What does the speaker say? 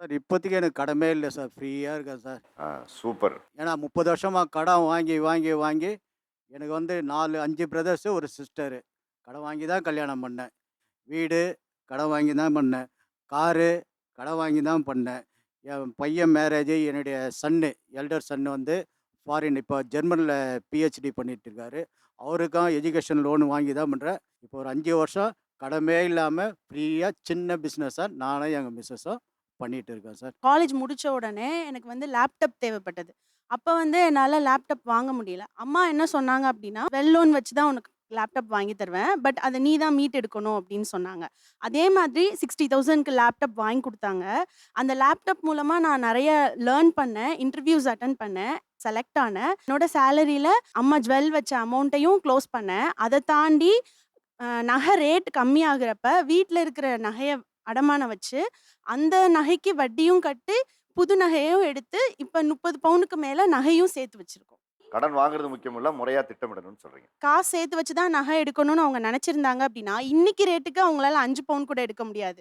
Sir இப்போதைக்கு எனக்கு கடமே இல்லை சார். ஃப்ரீயாக இருக்கேன் சார். ஆ சூப்பர். ஏன்னா முப்பது வருஷமாக கடன் வாங்கி வாங்கி வாங்கி எனக்கு வந்து நாலு அஞ்சு பிரதர்ஸு ஒரு சிஸ்டரு. கடன் வாங்கி தான் கல்யாணம் பண்ணேன். வீடு கடன் வாங்கி தான் பண்ணேன். காரு கடன் வாங்கி தான் பண்ணேன். என் பையன் மேரேஜ் என்னுடைய சன்னு எல்டர் சன்னு வந்து ஃபாரின் இப்போ ஜெர்மனில் பிஹெச்டி பண்ணிட்டு இருக்காரு. அவருக்கும் எஜுகேஷன் லோன் வாங்கி தான் பண்ணுறேன் இப்போ ஒரு அஞ்சு வருஷம் கடமே இல்லாமல் ஃப்ரீயாக சின்ன பிஸ்னஸாக நானும் எங்கள் மிஸ்ஸஸும் பண்ணிகிட்டு இருக்கேன் சார். காலேஜ் முடிச்ச உடனே எனக்கு வந்து லேப்டாப் தேவைப்பட்டது. அப்போ வந்து என்னால் லேப்டாப் வாங்க முடியல. அம்மா என்ன சொன்னாங்க அப்படின்னா வெல் லோன் வச்சு தான் உனக்கு லேப்டாப் வாங்கி தருவேன். பட் அதை நீ தான் மீட் எடுக்கணும் அப்படின்னு சொன்னாங்க. அதே மாதிரி சிக்ஸ்டி தௌசண்ட்க்கு லேப்டாப் வாங்கி கொடுத்தாங்க. அந்த லேப்டாப் மூலமாக நான் நிறைய லேர்ன் பண்ணேன் இன்டர்வியூஸ் அட்டன் பண்ணேன் செலக்ட் ஆனேன். என்னோட சேலரியில் அம்மா ஜுவல் வச்ச அமௌண்ட்டையும் க்ளோஸ் பண்ணேன். அதை தாண்டி நகை ரேட் கம்மியாகிறப்ப வீட்டில் இருக்கிற நகையை அடமானம் வச்சு அந்த நகைக்கு வட்டியும் கட்டி புது நகையும் எடுத்து இப்போ முப்பது பவுனுக்கு மேலே நகையும் சேர்த்து வச்சிருக்கோம். கடன் வாங்குறது முக்கியம் இல்ல முறையா திட்டமிடணும்னு சொல்றீங்க. காசு சேர்த்து வச்சு தான் நகை எடுக்கணும்னு அவங்க நினச்சிருந்தாங்க அப்படின்னா இன்னைக்கு ரேட்டுக்கு அவங்களால அஞ்சு பவுன் கூட எடுக்க முடியாது.